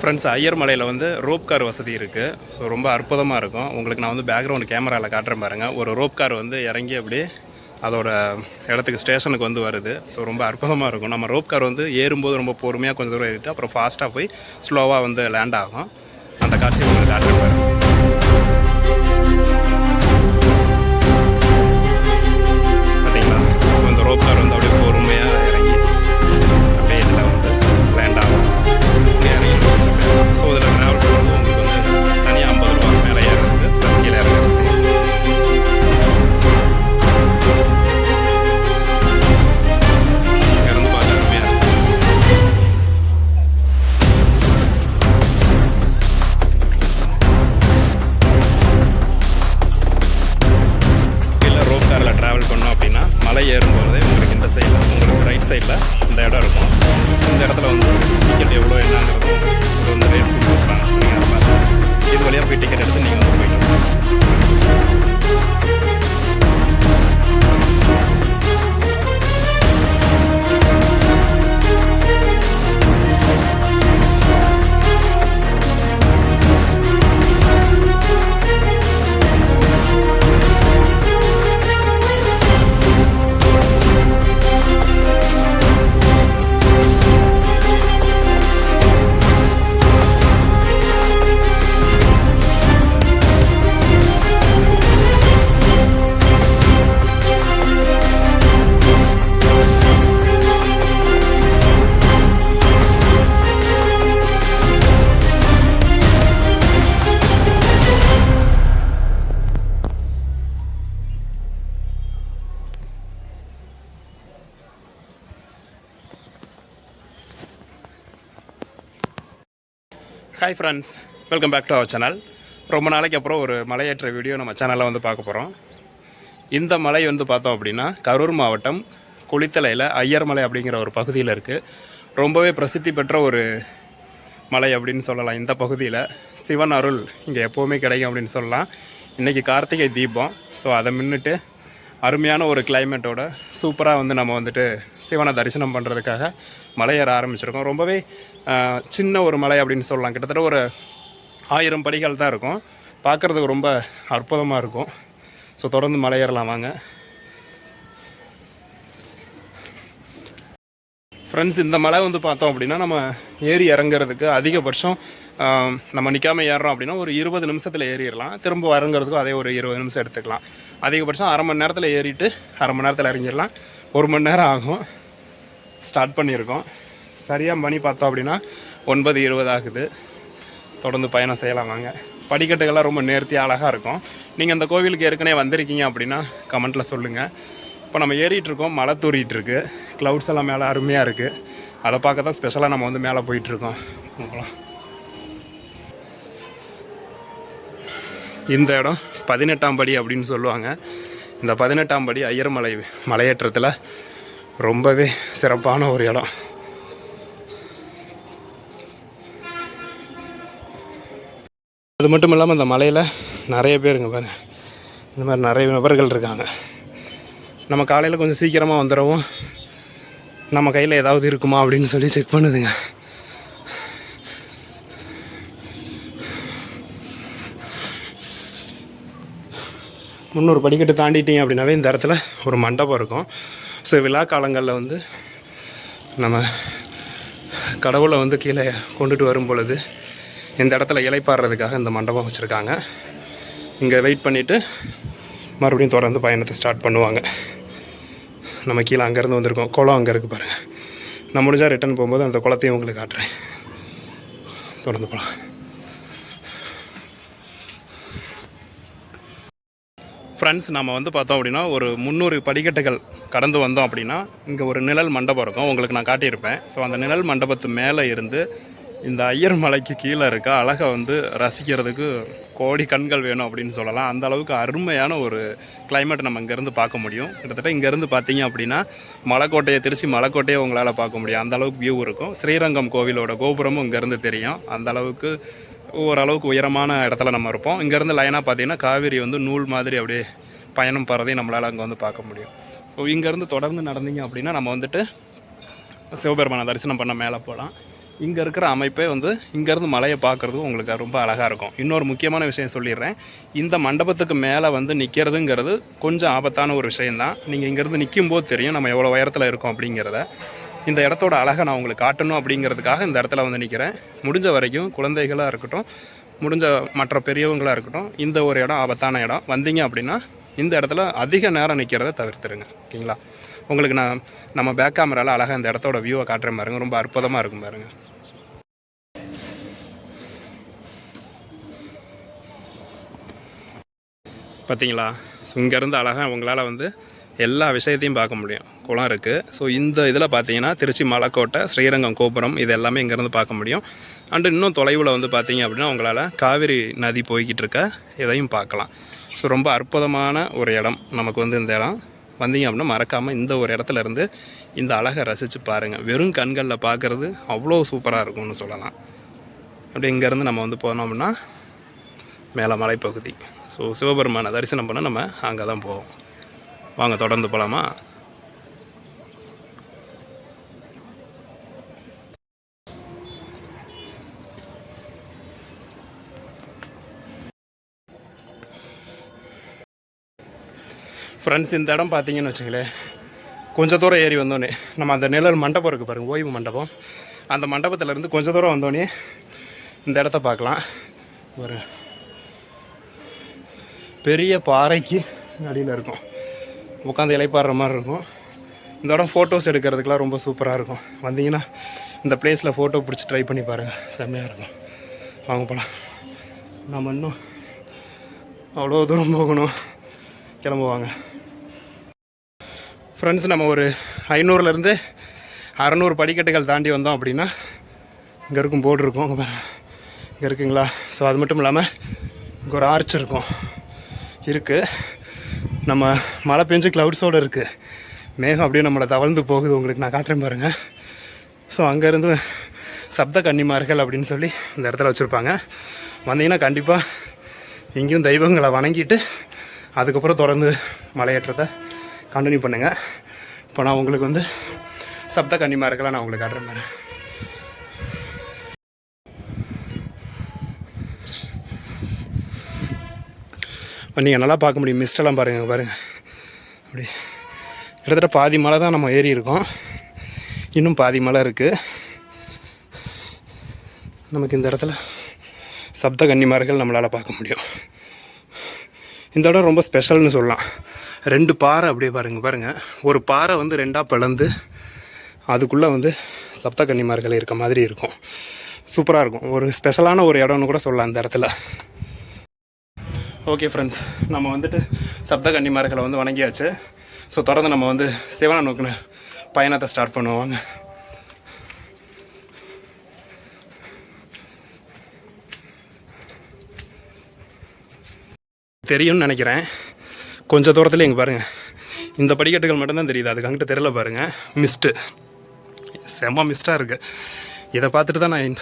Friends Iyer மலையில் வந்து rope car வசதி இருக்குது ஸோ ரொம்ப அற்புதமாக இருக்கும். உங்களுக்கு நான் வந்து பேக்ரவுண்ட் கேமராவில் காட்டுறேன் பாருங்கள் ஒரு ரோப் கார் வந்து இறங்கி அப்படியே அதோட இடத்துக்கு ஸ்டேஷனுக்கு வந்து வருது. ஸோ ரொம்ப அற்புதமாக இருக்கும். நம்ம ரோப் கார் வந்து ஏறும்போது ரொம்ப பொறுமையாக கொஞ்சம் தூரம் ஏறிட்டு அப்புறம் ஃபாஸ்ட்டாக போய் ஸ்லோவாக வந்து லேண்ட் ஆகும். அந்த காட்சி உங்களுக்கு காட்டுறேன் பாருங்க. Hi friends welcome back to our channel ரொம்ப நாளைக்கு அப்புறம் ஒரு மலையேற்ற வீடியோ நம்ம சேனலில் வந்து பார்க்க போகிறோம் இந்த மலை வந்து பார்த்தோம் அப்படின்னா கரூர் மாவட்டம் குளித்தலையில் ஐயர்மலை அப்படிங்கிற ஒரு பகுதியில் இருக்குது ரொம்பவே பிரசித்தி பெற்ற ஒரு மலை அப்படின்னு சொல்லலாம். இந்த பகுதியில் சிவன் அருள் இங்கே எப்போவுமே கிடைக்கும் அப்படின்னு சொல்லலாம். இன்றைக்கி கார்த்திகை தீபம். ஸோ அதை முன்னிட்டு அருமையான ஒரு கிளைமேட்டோட சூப்பராக வந்து நம்ம வந்துட்டு சிவனை தரிசனம் பண்ணுறதுக்காக மலையேற ஆரம்பிச்சிருக்கோம். ரொம்பவே சின்ன ஒரு மலை அப்படின்னு சொல்லலாம். கிட்டத்தட்ட ஒரு ஆயிரம் படிகள் தான் இருக்கும். பார்க்குறதுக்கு ரொம்ப அற்புதமாக இருக்கும். ஸோ தொடர்ந்து மலையேறலாம் வாங்க. ஃப்ரெண்ட்ஸ் இந்த மலை வந்து பார்த்தோம் அப்படின்னா நம்ம ஏறி இறங்குறதுக்கு அதிகபட்சம் நம்ம நிற்காமல் ஏறுறோம் அப்படின்னா ஒரு இருபது நிமிஷத்தில் ஏறிடலாம். திரும்ப இறங்குறதுக்கும் அதே ஒரு இருபது நிமிஷம் எடுத்துக்கலாம். அதிகபட்சம் அரை மணி நேரத்தில் ஏறிட்டு அரை மணி நேரத்தில் இறங்கிடலாம். ஒரு மணி நேரம் ஆகும். ஸ்டார்ட் பண்ணியிருக்கோம். சரியாக மணி பார்த்தோம் அப்படின்னா ஒன்பது இருபது ஆகுது. தொடர்ந்து பயணம் செய்யலாம் வாங்க. படிக்கட்டுகள்லாம் ரொம்ப நேர்த்தியாக அழகாக இருக்கும். நீங்கள் அந்த கோவிலுக்கு ஏற்கனவே வந்திருக்கீங்க அப்படின்னா கமெண்ட்டில் சொல்லுங்கள் இப்போ நம்ம ஏறிட்டு இருக்கோம். தூரிகிட்ருக்கு க்ளவுட்ஸ் எல்லாம் மேலே அருமையாக இருக்குது அதை பார்க்க தான் ஸ்பெஷலாக நம்ம வந்து மேலே போயிட்டுருக்கோம் போகலாம். இந்த இடம் பதினெட்டாம் படி அப்படின்னு சொல்லுவாங்க. இந்த பதினெட்டாம் படி ஐயர்மலை மலையேற்றத்தில் ரொம்பவே சிறப்பான ஒரு இடம். அது மட்டும் இல்லாமல் இந்த மலையில் நிறைய பேருங்க பாருங்க. இந்த மாதிரி நிறைய நபர்கள் இருக்காங்க. நம்ம காலையில் கொஞ்சம் சீக்கிரமாக வந்துடவும் நம்ம கையில் ஏதாவது இருக்குமா அப்படின்னு சொல்லி செக் பண்ணுதுங்க. முந்நூறு படிக்கட்டு தாண்டிட்டீங்க அப்படின்னாவே இந்த இடத்துல ஒரு மண்டபம் இருக்கும். ஸோ விழா காலங்களில் வந்து நம்ம கடவுளை வந்து கீழே கொண்டுட்டு வரும் பொழுது இந்த இடத்துல இலைப்பாடுறதுக்காக இந்த மண்டபம் வச்சுருக்காங்க. இங்கே வெயிட் பண்ணிவிட்டு மறுபடியும் தொடர்ந்து பயணத்தை ஸ்டார்ட் பண்ணுவாங்க. நம்ம கீழே அங்கேருந்து வந்திருக்கோம். குளம் அங்கே இருக்குது பாருங்கள் நான் முடிஞ்சால் ரிட்டர்ன் போகும்போது அந்த குளத்தையும் உங்களுக்கு காட்டுறேன். தொடர்ந்து போகலாம் ஃப்ரெண்ட்ஸ் நம்ம வந்து பார்த்தோம் அப்படின்னா ஒரு முந்நூறு படிக்கட்டுகள் கடந்து வந்தோம் அப்படின்னா இங்கே ஒரு நிழல் மண்டபம் இருக்கும். உங்களுக்கு நான் காட்டியிருப்பேன். ஸோ அந்த நிழல் மண்டபத்து மேலே இருந்து இந்த ஐயர் மலைக்கு கீழே இருக்க அழகை வந்து ரசிக்கிறதுக்கு கோடி கண்கள் வேணும் அப்படின்னு சொல்லலாம். அந்த அளவுக்கு அருமையான ஒரு கிளைமேட் நம்ம இங்கேருந்து பார்க்க முடியும். கிட்டத்தட்ட இங்கேருந்து பார்த்தீங்க அப்படின்னா மலைக்கோட்டையை திருச்சி மலைக்கோட்டையை உங்களால் பார்க்க முடியும். அந்த அளவுக்கு வியூ இருக்கும். ஸ்ரீரங்கம் கோவிலோட கோபுரமும் இங்கேருந்து தெரியும். அந்த அளவுக்கு ஓரளவுக்கு உயரமான இடத்துல நம்ம இருப்போம். இங்கேருந்து லைனாக பார்த்தீங்கன்னா காவேரி வந்து நூல் மாதிரி அப்படியே பயணம் போகிறதையும் நம்மளால் அங்கே வந்து பார்க்க முடியும். ஸோ இங்கேருந்து தொடர்ந்து நடந்தீங்க அப்படின்னா நம்ம வந்துட்டு சிவபெருமானை தரிசனம் பண்ண மேலே போகலாம். இங்கே இருக்கிற அமைப்பே வந்து இங்கேருந்து மலையை பார்க்குறது உங்களுக்கு ரொம்ப அழகாக இருக்கும். இன்னொரு முக்கியமான விஷயம் சொல்லிடுறேன். இந்த மண்டபத்துக்கு மேலே வந்து நிற்கிறதுங்கிறது கொஞ்சம் ஆபத்தான ஒரு விஷயந்தான் நீங்கள் இங்கேருந்து நிற்கும் போது தெரியும் நம்ம எவ்வளோ உயரத்தில் இருக்கோம் அப்படிங்கிறத. இந்த இடத்தோட அழகை நான் உங்களுக்கு காட்டணும் அப்படிங்கிறதுக்காக இந்த இடத்துல வந்து நிற்கிறேன் முடிஞ்ச வரைக்கும் குழந்தைகளாக இருக்கட்டும் முடிஞ்ச மற்ற பெரியவங்களாக இருக்கட்டும் இந்த ஒரு இடம் ஆபத்தான இடம். வந்தீங்க அப்படின்னா இந்த இடத்துல அதிக நேரம் நிற்கிறத தவிர்த்துருங்க. ஓகேங்களா? உங்களுக்கு நான் நம்ம பேக் கேமராவில் அழகாக இந்த இடத்தோட வியூவை காட்டுறேன் பாருங்க. ரொம்ப அற்புதமாக இருக்கும் பாருங்க. பார்த்தீங்களா ஸோ இங்கேருந்து அழகாக உங்களால் வந்து எல்லா விஷயத்தையும் பார்க்க முடியும். குளம் இருக்குது ஸோ இந்த இதில் பார்த்தீங்கன்னா திருச்சி மலைக்கோட்டை ஸ்ரீரங்கம் கோபுரம் இது எல்லாமே இங்கேருந்து பார்க்க முடியும். அண்டு இன்னும் தொலைவில் வந்து பார்த்தீங்க அப்படின்னா உங்களால் காவிரி நதி போய்கிட்டு இருக்க இதையும் பார்க்கலாம். ஸோ ரொம்ப அற்புதமான ஒரு இடம் நமக்கு வந்து இந்த இடம். வந்தீங்க அப்படின்னா மறக்காமல் இந்த ஒரு இடத்துல இருந்து இந்த அழகை ரசித்து பாருங்கள் வெறும் கண்களில் பார்க்குறது அவ்வளோ சூப்பராக இருக்கும்னு சொல்லலாம். அப்படி இங்கேருந்து நம்ம வந்து போனோம் அப்படின்னா மேலே மலைப்பகுதி ஸோ சிவபெருமானை தரிசனம் பண்ண நம்ம அங்கே தான் போவோம். வாங்க தொடர்ந்து போகலாமா ஃப்ரெண்ட்ஸ் இந்த இடம் பார்த்தீங்கன்னு வச்சுங்களேன் கொஞ்சம் தூரம் ஏறி வந்தோடனே நம்ம அந்த நிழல் மண்டபம் இருக்குது பாருங்கள் ஓய்வு மண்டபம். அந்த மண்டபத்துலேருந்து கொஞ்சம் தூரம் வந்தோடனே இந்த இடத்த பார்க்கலாம். ஒரு பெரிய பாறைக்கு அடியில் இருக்கும். உட்காந்து இலைப்பாடுற மாதிரி இருக்கும். இந்த இடம் ஃபோட்டோஸ் எடுக்கிறதுக்கெலாம் ரொம்ப சூப்பராக இருக்கும். வந்தீங்கன்னா இந்த பிளேஸில் ஃபோட்டோ பிடிச்சி ட்ரை பண்ணி பாருங்கள் செம்மையாக இருக்கும். வாங்க போகலாம் நம்ம இன்னும் அவ்வளோ தூரம் போகணும். கிளம்புவாங்க ஃப்ரெண்ட்ஸ் நம்ம ஒரு ஐநூறுலேருந்து அறநூறு படிக்கட்டுகள் தாண்டி வந்தோம் அப்படின்னா இங்கே இருக்கும் போர்டு இருக்கும். அங்கே பாருங்கள் இங்கே இருக்குங்களா? ஸோ அது மட்டும் இல்லாமல் இங்கே ஒரு ஆர்ச் இருக்கும். இருக்குது நம்ம மழை பெஞ்சு க்ளவுட்ஸோடு இருக்குது மேகம் அப்படியே நம்மளை தவழ்ந்து போகுது. உங்களுக்கு நான் காட்டுறேன் பாருங்கள் ஸோ அங்கேருந்து சப்த கன்னிமார்கள் அப்படின்னு சொல்லி இந்த இடத்துல வச்சுருப்பாங்க. வந்தீங்கன்னா கண்டிப்பாக இங்கேயும் தெய்வங்களை வணங்கிட்டு அதுக்கப்புறம் தொடர்ந்து மலையேற்றத்தை கண்டினியூ பண்ணுங்கள் இப்போ நான் உங்களுக்கு வந்து சப்த கன்னிமார்களை நான் உங்களுக்கு காட்டுறேன் இப்போ நீங்கள் நல்லா பார்க்க முடியும். மிஸ்டெல்லாம் பாருங்கள் பாருங்கள் அப்படி. கிட்டத்தட்ட பாதி மலை தான் நம்ம ஏறி இருக்கோம். இன்னும் பாதி மலை இருக்குது நமக்கு இந்த இடத்துல சப்த கன்னிமார்கள் நம்மளால் பார்க்க முடியும். இந்த இடம் ரொம்ப ஸ்பெஷல்னு சொல்லலாம். ரெண்டு பாறை அப்படியே பாருங்கள் பாருங்கள் ஒரு பாறை வந்து ரெண்டாக பிளந்து அதுக்குள்ளே வந்து சப்த கன்னிமார்கள் இருக்க மாதிரி இருக்கும். சூப்பராக இருக்கும். ஒரு ஸ்பெஷலான ஒரு இடம்னு கூட சொல்லலாம் அந்த இடத்துல. ஓகே ஃப்ரெண்ட்ஸ் நம்ம வந்துட்டு சப்த கன்னிமார்களை வந்து வணங்கியாச்சு. ஸோ தொடர்ந்து நம்ம வந்து சிவனை நோக்கின பயணத்தை ஸ்டார்ட் பண்ணுவாங்க தெரியும்னு நினைக்கிறேன். கொஞ்சம் தூரத்தில் இங்கே பாருங்கள் இந்த படிக்கட்டுகள் மட்டும்தான் தெரியுது. அதுக்கு அங்கிட்ட தெரியல பாருங்கள் மிஸ்ட்டு செம்ம மிஸ்ட்டாக இருக்குது இதை பார்த்துட்டு தான் நான்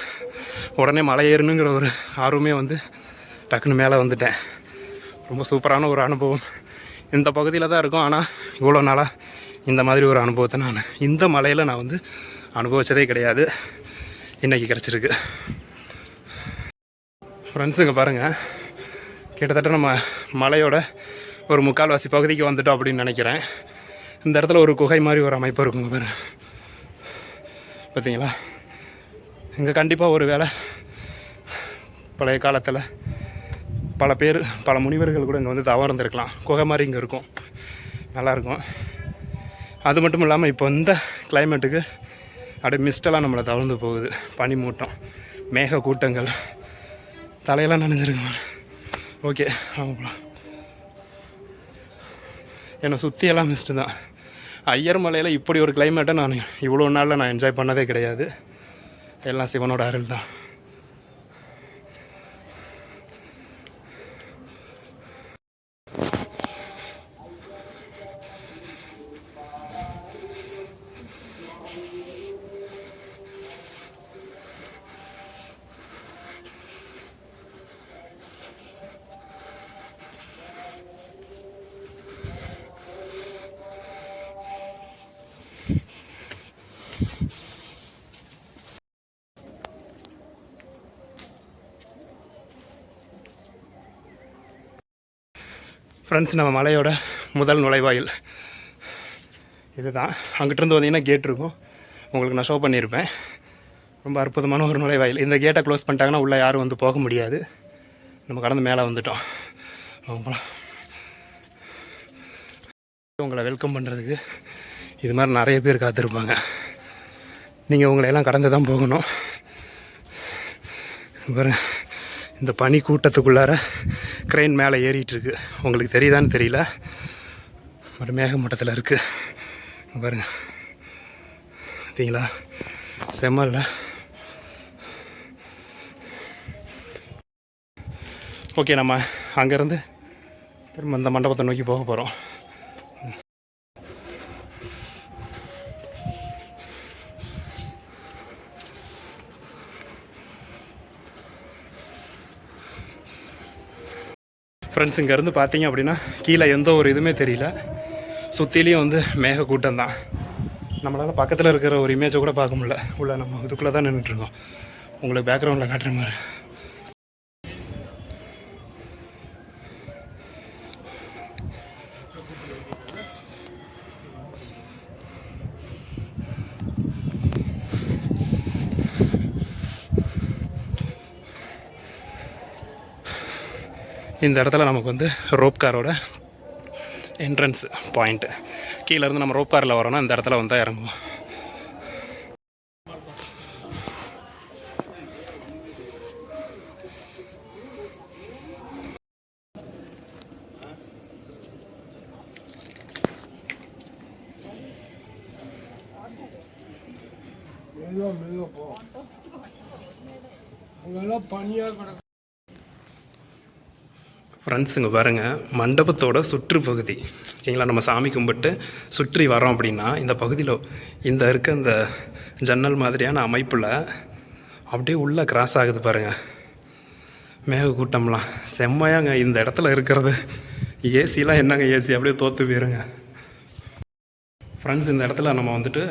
உடனே மலை ஏறணுங்கிற ஒரு ஆர்வமே வந்து டக்குன்னு மேலே வந்துட்டேன். ரொம்ப சூப்பரான ஒரு அனுபவம். இந்த பகுதியில் தான் இருக்கும். ஆனால் இவ்வளோ நாளாக இந்த மாதிரி ஒரு அனுபவத்தை நான் இந்த மலையில் நான் வந்து அனுபவித்ததே கிடையாது. இன்றைக்கி கிடச்சிருக்கு. ஃப்ரெண்ட்ஸுங்க பாருங்கள் கிட்டத்தட்ட நம்ம மலையோட ஒரு முக்கால்வாசி பகுதிக்கு வந்துட்டோம் அப்படின்னு நினைக்கிறேன். இந்த இடத்துல ஒரு குகை மாதிரி ஒரு அமைப்பு இருக்குங்க பாருங்க. பார்த்தீங்களா இங்கே கண்டிப்பாக ஒரு வேளை பழைய காலத்தில் பல பேர் பல முனிவர்கள் கூட இங்கே வந்து தவம் இருந்திருக்கலாம் குகை மாதிரி இங்கே இருக்கும். நல்லாயிருக்கும் அது மட்டும் இல்லாமல் இப்போ இந்த கிளைமேட்டுக்கு அப்படியே மிஸ்டெல்லாம் நம்மளை தவழ்ந்து போகுது. பனிமூட்டம் மேக கூட்டங்கள். தலையெல்லாம் நனைஞ்சிருக்கு ஓகே ஆமாம் போகலாம் என்னை சுற்றியெல்லாம் மிஸ்ட்டு தான். ஐயர் மலையில் இப்படி ஒரு கிளைமேட்டை நான் இவ்வளோ நாளில் நான் என்ஜாய் பண்ணதே கிடையாது. எல்லாம் சிவனோட அருள் தான். ஃப்ரெண்ட்ஸ் நம்ம மலையோட முதல் நுழைவாயில். இதுதான். அங்கிட்டிருந்து வந்தீங்கன்னா கேட் இருக்கும். உங்களுக்கு நான் ஷோ பண்ணியிருப்பேன். ரொம்ப அற்புதமான ஒரு நுழைவாயில். இந்த கேட்டை க்ளோஸ் பண்ணிட்டாங்கன்னா உள்ளே யாரும் வந்து போக முடியாது. நம்ம கடந்து மேலே வந்துட்டோம். வாங்க உங்களை வெல்கம் பண்ணுறதுக்கு இது மாதிரி நிறைய பேர் காத்திருப்பாங்க. நீங்கள் உங்களை எல்லாம் கடந்து தான் போகணும். பாருங்கள் இந்த பனி கூட்டத்துக்குள்ளார க்ரெயின் மேலே ஏறிட்டுருக்கு. உங்களுக்கு தெரியுதான்னு தெரியல. ஒரு மேகமூட்டத்தில் இருக்குது பாருங்க. பார்த்தீங்களா? செம்மல்ல ஓகே நம்ம அங்கேருந்து திரும்ப இந்த மண்டபத்தை நோக்கி போக போகிறோம் ஃப்ரெண்ட்ஸ் இங்கேருந்து பார்த்தீங்க அப்படின்னா கீழே எந்த ஒரு இதுவுமே தெரியல. சுற்றிலையும் வந்து மேக கூட்டம் தான் நம்மளால் பக்கத்தில் இருக்கிற ஒரு இமேஜை கூட பார்க்க முடியல. உள்ள நம்ம இதுக்குள்ளே தான் நின்றுட்டுருக்கோம் உங்களுக்கு பேக்ரவுண்டில் காட்டுற மாதிரி. இந்த இடத்துல நமக்கு வந்து ரோப் காரோட என்ட்ரன்ஸ் பாயிண்ட்டு கீழேருந்து நம்ம ரோப் காரில் வரோம்னா இந்த இடத்துல வந்து இறங்குவோம். மெதுவாக மெதுவாக போ. அங்கெல்லாம் பனியாக கிடக்கு. ஃப்ரெண்ட்ஸுங்க பாருங்கள் மண்டபத்தோட சுற்றுப்பகுதி ஓகேங்களா? நம்ம சாமி கும்பிட்டு சுற்றி வரோம் அப்படின்னா இந்த பகுதியில் இந்த இருக்க இந்த ஜன்னல் மாதிரியான அமைப்பில் அப்படியே உள்ளே கிராஸ் ஆகுது பாருங்கள் மேக கூட்டம்லாம். செம்மையாங்க இந்த இடத்துல இருக்கிறது. ஏசிலாம் என்னங்க ஏசி அப்படியே தோற்று போயிருங்க. ஃப்ரெண்ட்ஸ் இந்த இடத்துல நம்ம வந்துட்டு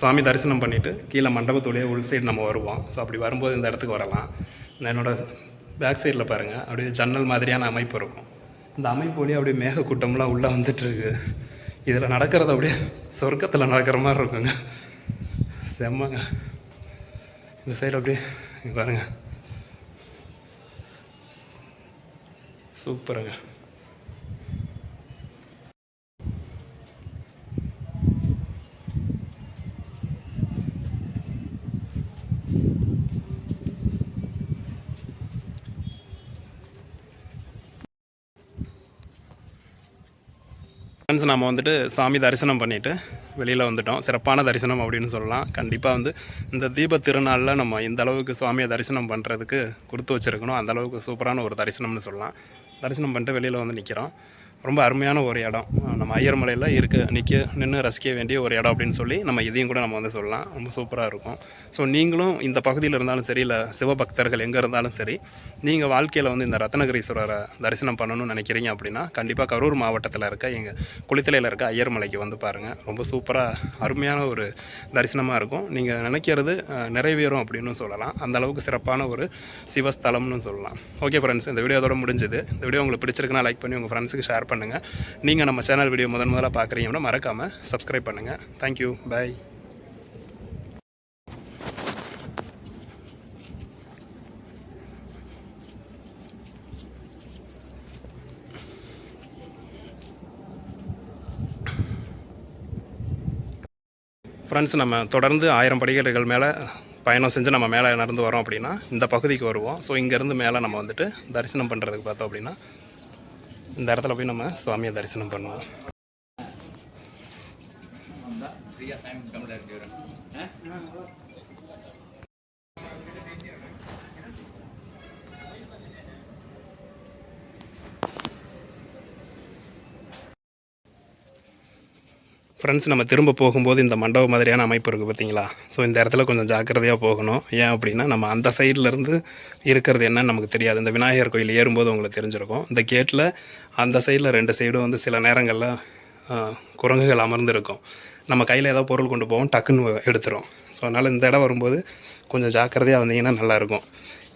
சாமி தரிசனம் பண்ணிவிட்டு கீழே மண்டபத்துடைய உள் சைடு நம்ம வருவோம். ஸோ அப்படி வரும்போது இந்த இடத்துக்கு வரலாம். நான் பேக் சைடில் பாருங்கள் அப்படியே ஜன்னல் மாதிரியான அமைப்பு இருக்கும். இந்த அமைப்பு வழியாக அப்படியே மேகக்கூட்டம்லாம் உள்ளே வந்துட்டுருக்கு. இதில் நடக்கிறது அப்படியே சொர்க்கத்தில் நடக்கிற மாதிரி இருக்குங்க. செம்மங்க. இந்த சைடு அப்படியே இங்க பாருங்க. சூப்பருங்க. ஃப்ரெண்ட்ஸ் நம்ம வந்துட்டு சாமி தரிசனம் பண்ணிவிட்டு வெளியில் வந்துட்டோம். சிறப்பான தரிசனம் அப்படின்னு சொல்லலாம். கண்டிப்பாக வந்து இந்த தீப திருநாளில் நம்ம இந்த அளவுக்கு சுவாமியை தரிசனம் பண்ணுறதுக்கு கொடுத்து வச்சுருக்கணும். அந்தளவுக்கு சூப்பரான ஒரு தரிசனம்னு சொல்லலாம். தரிசனம் பண்ணிட்டு வெளியில் வந்து நிற்கிறோம் ரொம்ப அருமையான ஒரு இடம். நம்ம ஐயர்மலையில் இருக்க. நிற்க நின்று ரசிக்க வேண்டிய ஒரு இடம் அப்படின்னு சொல்லி நம்ம இதையும் கூட நம்ம வந்து சொல்லலாம். ரொம்ப சூப்பராக இருக்கும். ஸோ நீங்களும் இந்த பகுதியில் இருந்தாலும் சரி இல்லை சிவபக்தர்கள் எங்கே இருந்தாலும் சரி நீங்கள் வாழ்க்கையில் வந்து இந்த ரத்னகிரீஸ்வரரை தரிசனம் பண்ணணும்னு நினைக்கிறீங்க அப்படின்னா கண்டிப்பாக கரூர் மாவட்டத்தில் இருக்க எங்கள் குளித்தலையில் இருக்க ஐயர்மலைக்கு வந்து பாருங்கள் ரொம்ப சூப்பராக அருமையான ஒரு தரிசனமாக இருக்கும். நீங்கள் நினைக்கிறது நிறைவேறும் அப்படின்னு சொல்லலாம். அந்த அளவுக்கு சிறப்பான ஒரு சிவஸ்தலம்னு சொல்லலாம். ஓகே ஃப்ரெண்ட்ஸ் இந்த வீடியோ அதோட முடிஞ்சது. இந்த வீடியோ உங்களுக்கு பிடிச்சிருக்குன்னா லைக் பண்ணி உங்கள் ஃப்ரெண்ட்ஸுக்கு ஷேர் பண்ணுங்கள் நீங்கள் நம்ம சேனல் வீடியோ முதன் முதலாக பார்க்குறீங்கன்னா மறக்காமல் சப்ஸ்கிரைப் பண்ணுங்கள் தேங்க்யூ பை ஃப்ரெண்ட்ஸ் நம்ம தொடர்ந்து ஆயிரம் படிக்கட்டுகள் மேலே பயணம் செஞ்சு நம்ம மேலே நடந்து வரோம் அப்படின்னா இந்த பகுதிக்கு வருவோம். ஸோ இங்கேருந்து மேலே நம்ம வந்துட்டு தரிசனம் பண்ணுறதுக்கு பார்த்தோம் அப்படின்னா இந்த இடத்துல போய் நம்ம சுவாமியை தரிசனம் பண்ணுவோம். ஃப்ரெண்ட்ஸ் நம்ம திரும்ப போகும்போது இந்த மண்டபம் மாதிரியான அமைப்பு இருக்குது பார்த்தீங்களா ஸோ இந்த இடத்துல கொஞ்சம் ஜாக்கிரதையாக போகணும். ஏன் அப்படின்னா நம்ம அந்த சைட்லேருந்து இருக்கிறது என்னன்னு நமக்கு தெரியாது. இந்த விநாயகர் கோயில் ஏறும்போது உங்களுக்கு தெரிஞ்சிருக்கும். இந்த கேட்டில் அந்த சைடில் ரெண்டு சைடும் வந்து சில நேரங்களில் குரங்குகள் அமர்ந்திருக்கும். நம்ம கையில் ஏதோ பொருள் கொண்டு போவோம் டக்குன்னு எடுத்துரும். ஸோ அதனால் இந்த இடம் வரும்போது கொஞ்சம் ஜாக்கிரதையாக வந்தீங்கன்னா நல்லாயிருக்கும்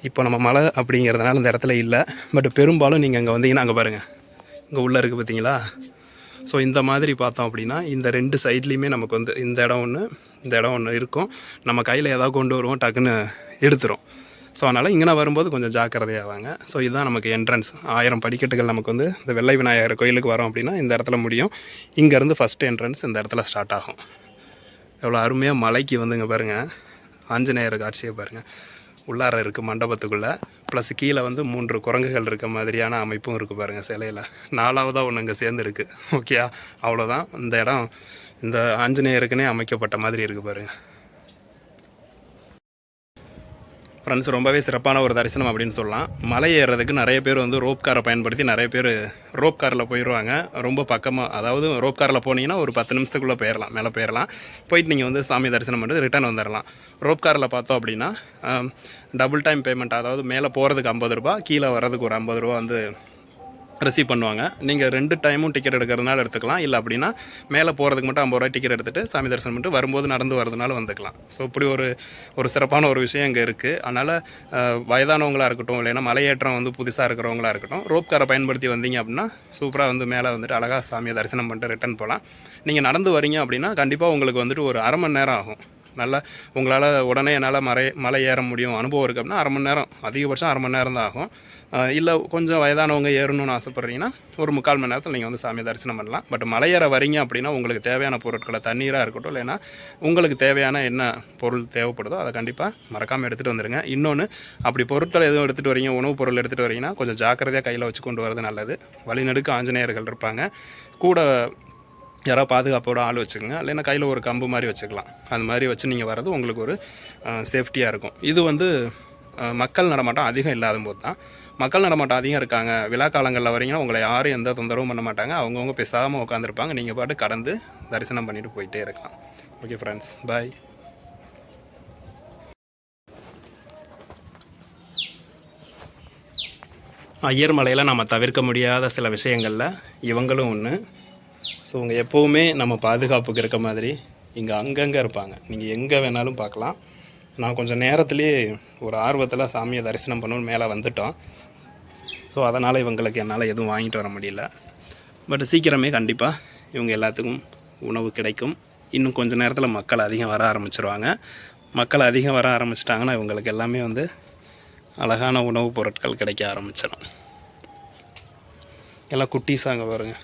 இப்போ நம்ம மலை அப்படிங்கிறதுனால இந்த இடத்துல இல்லை. பட் பெரும்பாலும் நீங்கள் அங்கே வந்தீங்கன்னா அங்கே பாருங்கள் இங்கே உள்ளே இருக்குது பார்த்தீங்களா ஸோ இந்த மாதிரி பார்த்தோம் அப்படின்னா இந்த ரெண்டு சைட்லேயுமே நமக்கு வந்து இந்த இடம் ஒன்று இந்த இடம் ஒன்று இருக்கும். நம்ம கையில் ஏதாவது கொண்டு வருவோம் டக்குன்னு எடுத்துரும். ஸோ அதனால் இங்கே வரும்போது கொஞ்சம் ஜாக்கிரதையாவாங்க. ஸோ இதுதான் நமக்கு என்ட்ரன்ஸ் ஆயிரம் படிக்கட்டுகள் நமக்கு வந்து இந்த வெள்ளை விநாயகர் கோயிலுக்கு வரோம் அப்படின்னா இந்த இடத்துல முடியும். இங்கேருந்து ஃபஸ்ட் என்ட்ரன்ஸ் இந்த இடத்துல ஸ்டார்ட் ஆகும். எவ்வளோ அருமையாக மலைக்கு வந்துங்க பாருங்கள் ஆஞ்சநேயர் காட்சியை பாருங்கள் உள்ளார இருக்குது மண்டபத்துக்குள்ளே. ப்ளஸ் கீழே வந்து மூன்று குரங்குகள் இருக்க மாதிரியான அமைப்பும் இருக்குது பாருங்கள் சிலையில். நாலாவதாக ஒன்று இங்கே சேர்ந்துருக்கு. ஓகேயா அவ்வளோதான் இந்த இடம் இந்த ஆஞ்சநேயருக்குனே அமைக்கப்பட்ட மாதிரி இருக்குது பாருங்கள் ஃப்ரெண்ட்ஸ் ரொம்பவே சிறப்பான ஒரு தரிசனம் அப்படின்னு சொல்லலாம். மலை ஏறுறதுக்கு நிறைய பேர் வந்து ரோப் காரை பயன்படுத்தி நிறைய பேர் ரோப் காரில் போயிடுவாங்க ரொம்ப பக்கமாக அதாவது ரோப் காரில் போனீங்கன்னா ஒரு பத்து நிமிஷத்துக்குள்ளே போயிடலாம் மேலே போயிடலாம் போயிட்டு நீங்கள் வந்து சாமி தரிசனம் பண்ணிட்டு ரிட்டர்ன் வந்துடலாம் ரோப் காரில் பார்த்தோம் அப்படின்னா டபுள் டைம் பேமெண்ட் அதாவது மேலே போகிறதுக்கு ஐம்பது ரூபா கீழே வர்றதுக்கு ஒரு ஐம்பது ரூபா வந்து ரிசீவ் பண்ணுவாங்க. நீங்கள் ரெண்டு டைமும் டிக்கெட் எடுக்கிறதுனால எடுத்துக்கலாம். இல்லை அப்படின்னா மேலே போகிறதுக்கு மட்டும் ஐம்பது ரூபாய் டிக்கெட் எடுத்துகிட்டு சாமி தரிசனம் பண்ணிட்டு வரும்போது நடந்து வரதுனால வந்துக்கலாம். ஸோ இப்படி ஒரு ஒரு சிறப்பான ஒரு விஷயம் இங்கே இருக்குது அதனால் வயதானவங்களாக இருக்கட்டும் இல்லைன்னா மலையேற்றம் வந்து புதுசாக இருக்கிறவங்களா இருக்கட்டும் ரோப் காரை பயன்படுத்தி வந்தீங்க அப்படின்னா சூப்பராக வந்து மேலே வந்துட்டு அழகாக சாமியை தரிசனம் பண்ணிட்டு ரிட்டர்ன் போகலாம் நீங்கள் நடந்து வரீங்க அப்படின்னா கண்டிப்பாக உங்களுக்கு வந்துட்டு ஒரு அரை மணி நேரம் ஆகும். நல்லா உங்களால் உடனே என்னால் மலை மலை ஏற முடியும். அனுபவம் இருக்குது அப்படின்னா அரை மணி நேரம் அதிகபட்சம் அரை மணி நேரம் தான் ஆகும். இல்லை கொஞ்சம் வயதானவங்க ஏறணும்னு ஆசைப்பட்றீங்கன்னா ஒரு முக்கால் மணி நேரத்தில் நீங்கள் வந்து சாமியை தரிசனம் பண்ணலாம். பட் மலை ஏற வரீங்க அப்படின்னா உங்களுக்கு தேவையான பொருட்களை தண்ணீராக இருக்கட்டும் இல்லைன்னா உங்களுக்கு தேவையான என்ன பொருள் தேவைப்படுதோ அதை கண்டிப்பாக மறக்காமல் எடுத்துகிட்டு வந்துடுங்க இன்னொன்று அப்படி பொருட்கள் எதுவும் எடுத்துகிட்டு வரீங்க உணவுப் பொருள் எடுத்துகிட்டு வரீங்கன்னா கொஞ்சம் ஜாக்கிரதையாக கையில் வச்சு கொண்டு வரது நல்லது. வழிநடுக்க ஆஞ்சநேயர்கள் இருப்பாங்க. கூட யாராவது பாதுகாப்போட ஆள் வச்சுக்கோங்க. இல்லைன்னா கையில் ஒரு கம்பு மாதிரி வச்சுக்கலாம். அந்த மாதிரி வச்சு நீங்கள் வர்றது உங்களுக்கு ஒரு சேஃப்டியாக இருக்கும். இது வந்து மக்கள் நடமாட்டம் அதிகம் இல்லாத போது தான். மக்கள் நடமாட்டம் அதிகம் இருக்காங்க. விழா காலங்களில் வரீங்கன்னா உங்களை யாரும் எந்த தொந்தரவும் பண்ண மாட்டாங்க. அவங்கவுங்க பேசாமல் உட்காந்துருப்பாங்க நீங்கள் பாட்டு கடந்து தரிசனம் பண்ணிட்டு போயிட்டே இருக்கலாம். ஓகே ஃப்ரெண்ட்ஸ் பாய் ஐயர் மலையில் நம்ம தவிர்க்க முடியாத சில விஷயங்களில் இவங்களும் ஒன்று ஸோ இவங்க எப்போவுமே நம்ம பாதுகாப்புக்கு இருக்க மாதிரி இங்கே அங்கங்கே இருப்பாங்க. நீங்கள் எங்கே வேணாலும் பார்க்கலாம். நான் கொஞ்சம் நேரத்துலேயே ஒரு ஆர்வத்தில் சாமியை தரிசனம் பண்ணணும்னு மேலே வந்துட்டோம். ஸோ அதனால் இவங்களுக்கு என்னால் எதுவும் வாங்கிட்டு வர முடியல. பட் சீக்கிரமே கண்டிப்பாக இவங்க எல்லாத்துக்கும் உணவு கிடைக்கும். இன்னும் கொஞ்ச நேரத்தில் மக்கள் அதிகம் வர ஆரம்பிச்சிருவாங்க. மக்கள் அதிகம் வர ஆரம்பிச்சிட்டாங்கன்னா இவங்களுக்கு எல்லாமே வந்து அழகான உணவுப் பொருட்கள் கிடைக்க ஆரம்பிச்சிடும் எல்லாம் குட்டீஸாங்க பாருங்கள்